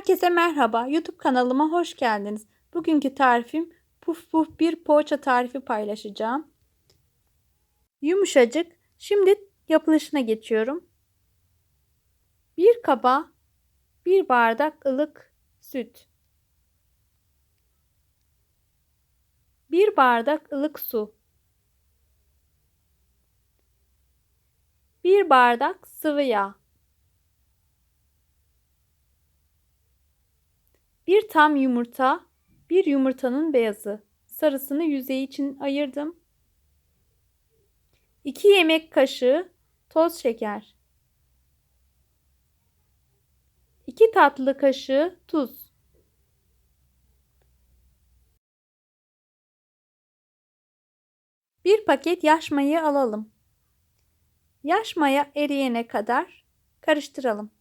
Herkese merhaba. YouTube kanalıma hoş geldiniz. Bugünkü tarifim puf puf bir poğaça tarifi paylaşacağım. Yumuşacık. Şimdi yapılışına geçiyorum. Bir kaba bir bardak ılık süt. Bir bardak ılık su. Bir bardak sıvı yağ. Bir tam yumurta, bir yumurtanın beyazı. Sarısını yüzeyi için ayırdım. 2 yemek kaşığı toz şeker. 2 tatlı kaşığı tuz. Bir paket yaş mayayı alalım. Yaş maya eriyene kadar karıştıralım.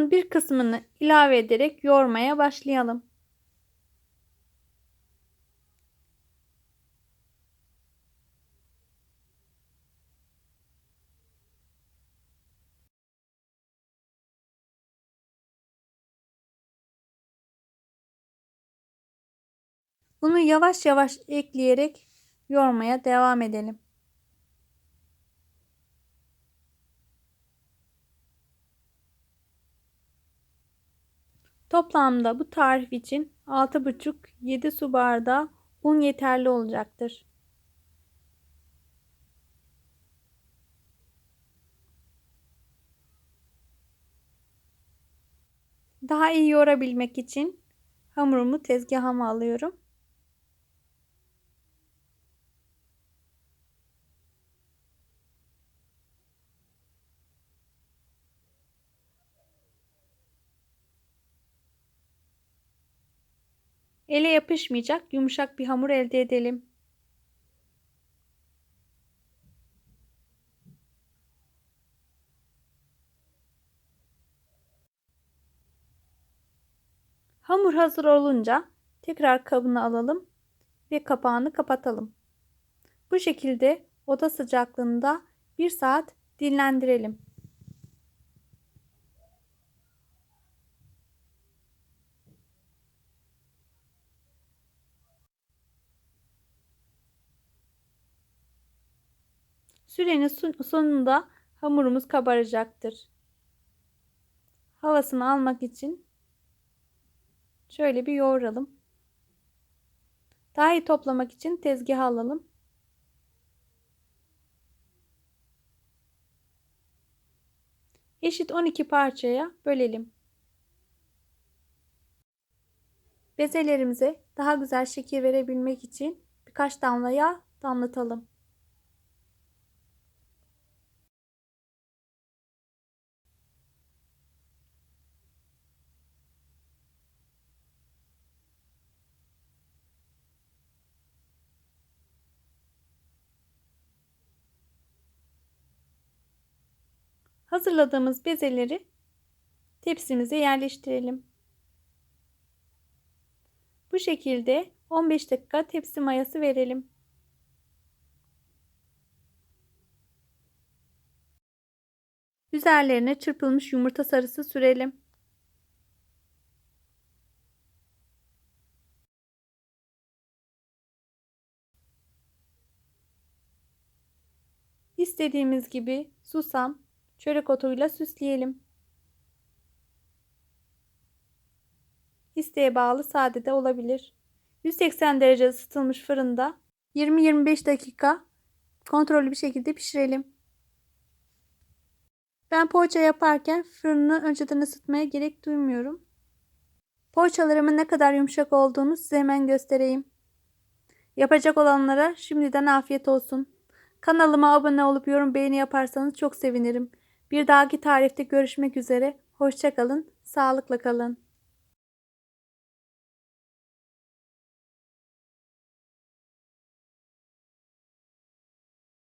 Unun bir kısmını ilave ederek yoğurmaya başlayalım. Unu yavaş yavaş ekleyerek yoğurmaya devam edelim. Toplamda bu tarif için 6,5-7 su bardağı un yeterli olacaktır. Daha iyi yoğurabilmek için hamurumu tezgahıma alıyorum. Ele yapışmayacak yumuşak bir hamur elde edelim. Hamur hazır olunca tekrar kabını alalım ve kapağını kapatalım. Bu şekilde oda sıcaklığında 1 saat dinlendirelim. Sürenin sonunda hamurumuz kabaracaktır. Havasını almak için şöyle bir yoğuralım. Daha iyi toplamak için tezgaha alalım. Eşit 12 parçaya bölelim. Bezelerimize daha güzel şekil verebilmek için birkaç damla yağ damlatalım. Hazırladığımız bezeleri tepsimize yerleştirelim. Bu şekilde 15 dakika tepsi mayası verelim. Üzerlerine çırpılmış yumurta sarısı sürelim. İstediğimiz gibi susam, çörek otuyla süsleyelim. İsteğe bağlı sade de olabilir. 180 derece ısıtılmış fırında 20-25 dakika kontrollü bir şekilde pişirelim. Ben poğaça yaparken fırını önceden ısıtmaya gerek duymuyorum. Poğaçalarımın ne kadar yumuşak olduğunu size hemen göstereyim. Yapacak olanlara şimdiden afiyet olsun. Kanalıma abone olup yorum beğeni yaparsanız çok sevinirim. Bir dahaki tarifte görüşmek üzere. Hoşçakalın, sağlıkla kalın.